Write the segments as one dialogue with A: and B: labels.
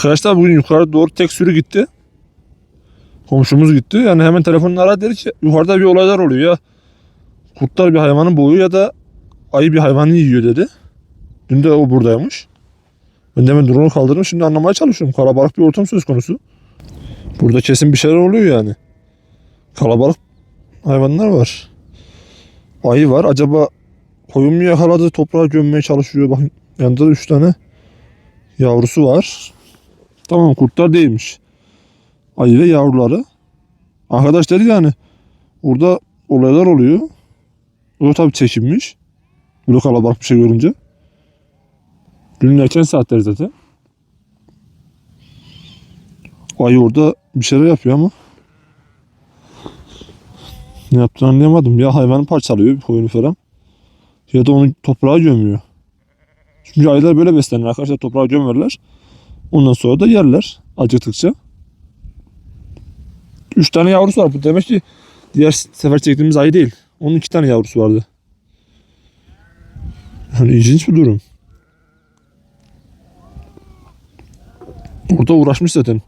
A: Arkadaşlar bugün yukarı doğru tek sürü gitti. Komşumuz gitti. Yani hemen telefonla aradı dedi ki yukarıda bir olaylar oluyor ya. Kurtlar bir hayvanı boğuyor ya da ayı bir hayvanı yiyor dedi. Dün de o buradaymış. Ben de hemen drone'u kaldırdım. Şimdi anlamaya çalışıyorum. Kalabalık bir ortam söz konusu. Burada kesin bir şeyler oluyor yani. Kalabalık hayvanlar var. Ayı var. Acaba koyun mu yakaladı toprağa gömmeye çalışıyor. Bakın yanında da 3 tane yavrusu var. Tamam kurtlar değilmiş. Ayı ve yavruları. Arkadaş dedi yani orada olaylar oluyor. O da tabii çekinmiş. Böyle kalabalık bir şey görünce. Günün erken saatleri zaten. Ayı orada bir şeyler yapıyor ama ne yaptığını anlayamadım. Ya hayvanı parçalıyor koyunu falan. Ya da onu toprağa gömüyor. Çünkü ayılar böyle beslenir arkadaşlar. Toprağa gömerler. Ondan sonra da yerler acıktıkça. Üç tane yavrusu var. Bu demek ki diğer sefer çektiğimiz ayı değil. Onun iki tane yavrusu vardı. Yani ilginç bir durum. Orada uğraşmış zaten.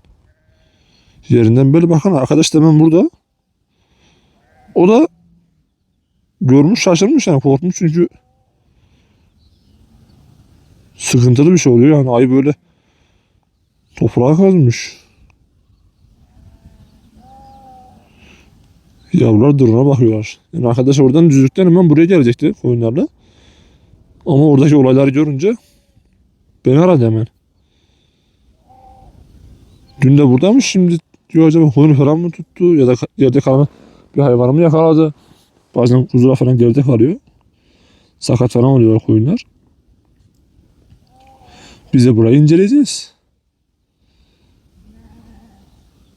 A: Yerinden böyle bakın arkadaş da hemen burada. O da görmüş şaşırmış yani korkmuş çünkü sıkıntılı bir şey oluyor yani ayı böyle toprağa kazmış. Yavrular duruna bakıyorlar. Yani arkadaş oradan düzlükten hemen buraya gelecekti koyunlarla. Ama oradaki olayları görünce beni aradı hemen. Dün de buradaymış şimdi diyor acaba koyunu falan mı tuttu ya da yerde kalan bir hayvanı mı yakaladı. Bazen kuzular falan geride kalıyor. Sakat falan oluyorlar koyunlar. Biz de burayı inceleyeceğiz.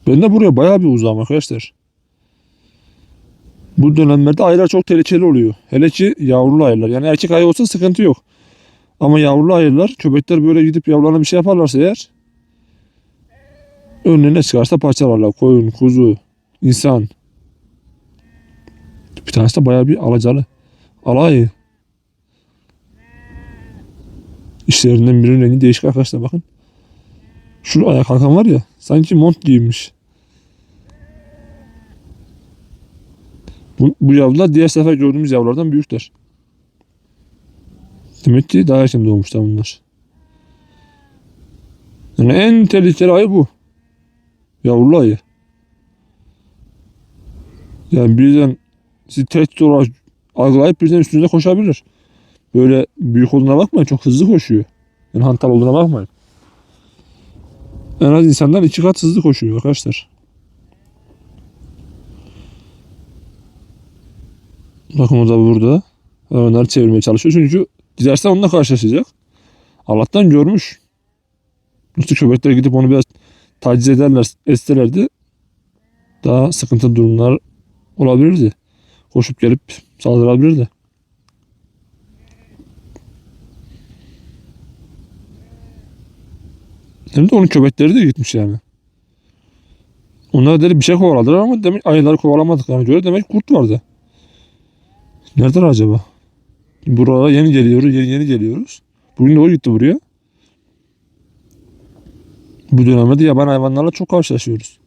A: Ben de buraya bayağı bir uzağım arkadaşlar. Bu dönemlerde ayılar çok tehlikeli oluyor. Hele ki yavrulu ayılar. Yani erkek ayı olsa sıkıntı yok. Ama yavrulu ayılar, köpekler böyle gidip yavrularına bir şey yaparlarsa eğer önüne çıkarsa parçalarlar. Koyun, kuzu, insan. Bir tanesi de bayağı bir alacalı. Alay. İşlerinden birinin rengi değişik arkadaşlar bakın. Şu ayak kalkan var ya sanki mont giymiş. Bu, bu yavrular diğer sefer gördüğümüz yavrulardan büyükler. Demek ki daha erken doğmuşlar bunlar. Yani en tehlikeli ayı bu. Yavrulu ayı. Yani birden sizi tehdit olarak algılayıp birden üstünüze koşabilir. Böyle büyük olduğuna bakmayın. Çok hızlı koşuyor. Yani hantal olduğuna bakmayın. En az insanlar iki kat hızlı koşuyor arkadaşlar. Bakın o da burada. Onları çevirmeye çalışıyor. Çünkü giderse onunla karşılaşacak. Allah'tan görmüş. Nasıl köpekler gidip onu biraz taciz ederler, etselerdi daha sıkıntı durumlar olabilirdi. Koşup gelip saldırabilirdi. Hem de onun köpekleri de gitmiş yani. Onlar dedi bir şey kovaladılar ama demek ayıları kovalamadıklarına göre demek kurt vardı. Nereden acaba? Buraya yeni geliyoruz, yeni yeni geliyoruz. Bugün de o gitti buraya. Bu dönemde de yaban hayvanlarla çok karşılaşıyoruz.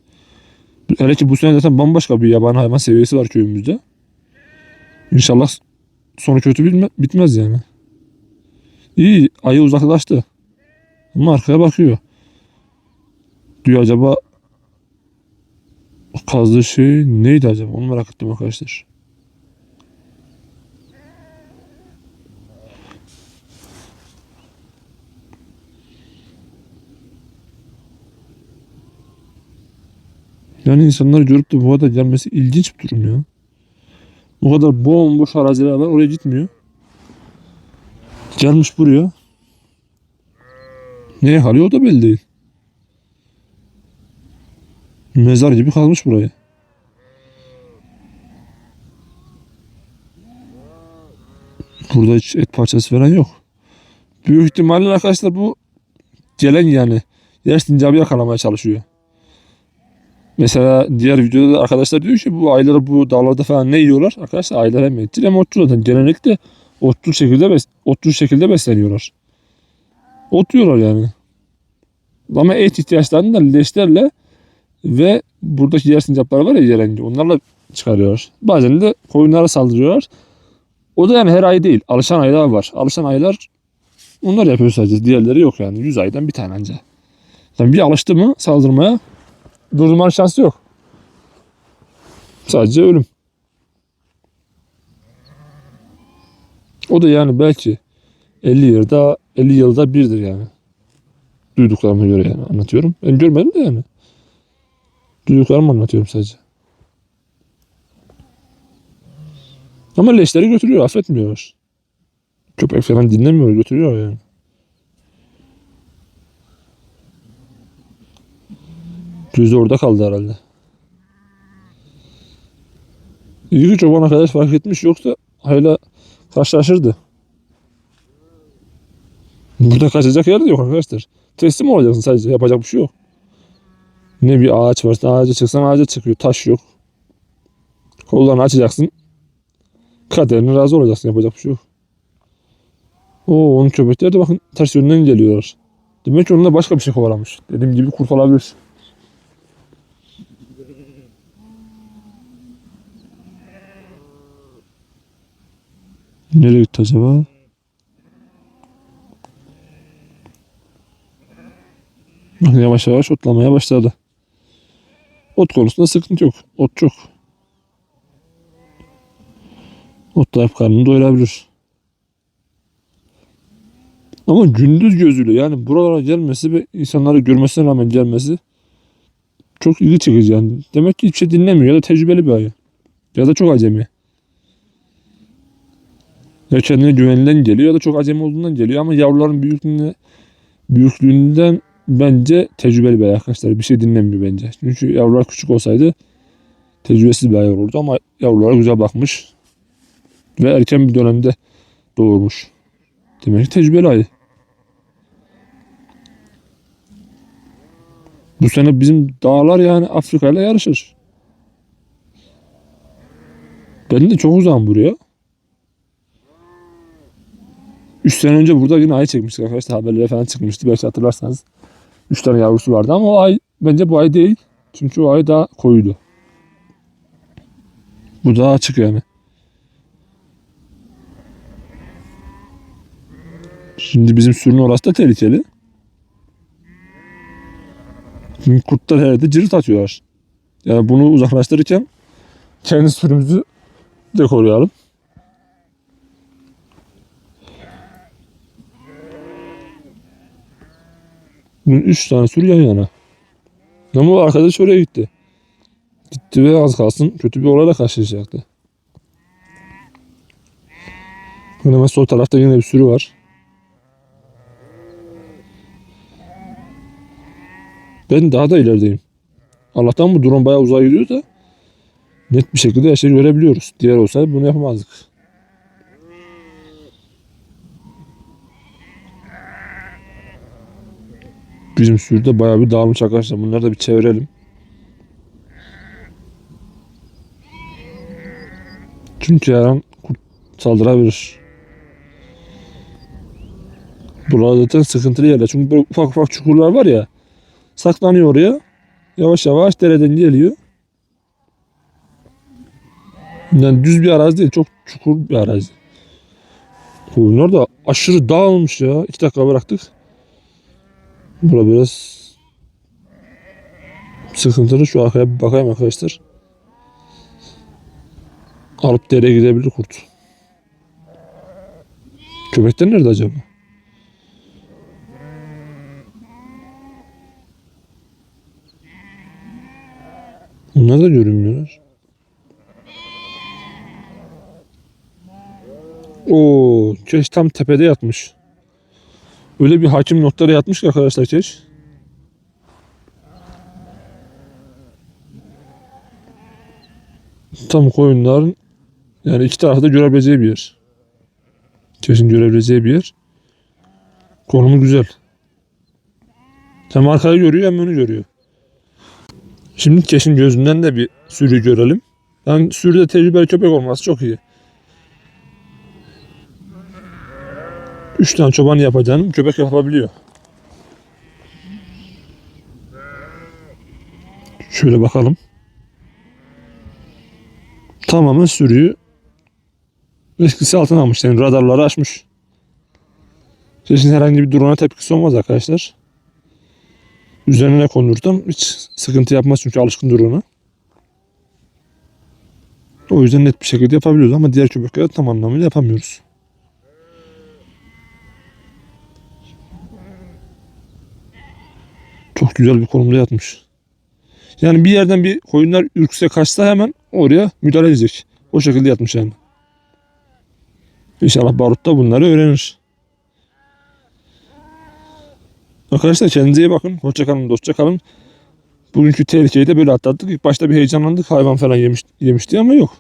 A: Hele ki bu sene zaten bambaşka bir yaban hayvan seviyesi var köyümüzde. İnşallah sonu kötü bitmez yani. İyi ayı uzaklaştı. Ama arkaya bakıyor. Diyor acaba kazdığı şey neydi acaba? Onu merak ettim arkadaşlar. Yani insanlar görüp de bu kadar gelmesi ilginç bir durum ya. Bu kadar bomboş araziler var oraya gitmiyor. Gelmiş buraya. Ne hali o da belli değil. Mezar gibi kalmış burayı. Burada hiç et parçası falan yok. Büyük ihtimalle arkadaşlar bu gelen yani yer sincabı yakalamaya çalışıyor. Mesela diğer videoda da arkadaşlar diyor ki bu ayları bu dağlarda falan ne yiyorlar? Arkadaşlar aylar hem etçil hem otçul zaten. Genellikle otçul şekilde, bes otçul şekilde besleniyorlar. Ot yiyorlar yani. Ama et ihtiyaçlarını da leşlerle ve buradaki yer sincapları var ya yerengi onlarla çıkarıyorlar. Bazen de koyunlara saldırıyorlar. O da yani her ay değil. Alışan aylar var. Alışan aylar onlar yapıyor sadece. Diğerleri yok yani. 100 aydan bir tane anca. Yani bir alıştı mı saldırmaya durdurmanın şansı yok. Sadece ölüm. O da yani belki 50 yılda 50 yılda birdir yani. Duyduklarıma göre yani anlatıyorum. Ben görmedim de yani. Duyduklarımı anlatıyorum sadece. Ama leşleri götürüyor, affetmiyor. Köpek falan dinlemiyor, götürüyor yani. Gözü orada kaldı herhalde. İyi ki çoban arkadaş fark etmiş yoksa hala karşılaşırdı. Burada kaçacak yer de yok arkadaşlar. Teslim olacaksın sadece. Yapacak bir şey yok. Ne bir ağaç varsa ağaca çıksan ağaca çıkıyor. Taş yok. Kollarını açacaksın. Kaderine razı olacaksın. Yapacak bir şey yok. Oo onun köpekleri de bakın ters yönden geliyorlar. Demek ki onunla başka bir şey kovalamış. Dediğim gibi kurt Nereye gitti acaba? Yavaş yavaş otlamaya başladı. Ot konusunda sıkıntı yok. Ot çok. Otlayıp karnını doyurabilir. Ama gündüz gözüyle yani buralara gelmesi ve insanları görmesine rağmen gelmesi çok ilgi çekici yani. Demek ki hiçbir şey dinlemiyor ya da tecrübeli bir ayı. Ya da çok acemi. Ya kendine güvenilen geliyor ya da çok acemi olduğundan geliyor ama yavruların büyüklüğüne, büyüklüğünden bence tecrübeli bir arkadaşlar. Bir şey dinlemiyor bence. Çünkü yavrular küçük olsaydı tecrübesiz bir ayı olurdu ama yavrulara güzel bakmış ve erken bir dönemde doğurmuş. Demek ki tecrübeli ayı. Bu sene bizim dağlar yani Afrika ile yarışır. Ben de çok uzağım buraya. 3 sene önce burada yine ayı çekmiştik arkadaşlar. Haberlere falan çıkmıştı belki hatırlarsanız. 3 tane yavrusu vardı ama o ay bence bu ay değil. Çünkü o ay daha koyuydu. Bu daha açık yani. Şimdi bizim sürünün orası da tehlikeli. Çünkü kurtlar her yerde cirit atıyorlar. Yani bunu uzaklaştırırken kendi sürümüzü de koruyalım. Bunun üç tane sürü yan yana. Ama arkadaş oraya gitti. Gitti ve az kalsın kötü bir olayla karşılaşacaktı. Hemen sol tarafta yine bir sürü var. Ben daha da ilerideyim. Allah'tan bu drone bayağı uzağa gidiyor da net bir şekilde her şeyi görebiliyoruz. Diğer olsaydı bunu yapamazdık. Bizim sürüde bayağı bir dağılmış arkadaşlar. Bunları da bir çevirelim. Çünkü her an kurt saldırabilir. Buralar zaten sıkıntılı yerler. Çünkü böyle ufak ufak çukurlar var ya. Saklanıyor oraya. Yavaş yavaş dereden geliyor. Yani düz bir arazi değil. Çok çukur bir arazi. Koyunlar da aşırı dağılmış ya. İki dakika bıraktık. Bura biraz sıkıntılı. Şu arkaya bir bakayım arkadaşlar. Alıp dereye gidebilir kurt. Köpekler nerede acaba? Onlar da görünmüyorlar. Oo, keş tam tepede yatmış. Öyle bir hakim noktada yatmış ki arkadaşlar keş. Tam koyunların yani iki tarafta görebileceği bir yer. Keşin görebileceği bir yer. Konumu güzel. Hem arkayı görüyor hem önü görüyor. Şimdi keşin gözünden de bir sürü görelim. Yani sürüde tecrübeli köpek olması çok iyi. Üç tane çoban yapacağını köpek yapabiliyor. Şöyle bakalım. Tamamen sürüyü etkisi altına almış. Yani radarları açmış. Şimdi herhangi bir drone'a tepkisi olmaz arkadaşlar. Üzerine kondursam hiç sıkıntı yapmaz çünkü alışkın drone'a. O yüzden net bir şekilde yapabiliyoruz ama diğer köpeklerde tam anlamıyla yapamıyoruz. Çok güzel bir konumda yatmış. Yani bir yerden bir koyunlar ürkse kaçsa hemen oraya müdahale edecek. O şekilde yatmış yani. İnşallah Barut da bunları öğrenir. Arkadaşlar kendinize iyi bakın. Hoşçakalın, dostça kalın. Bugünkü tehlikeyi de böyle atlattık. İlk başta bir heyecanlandık. Hayvan falan yemiş, yemişti ama yok.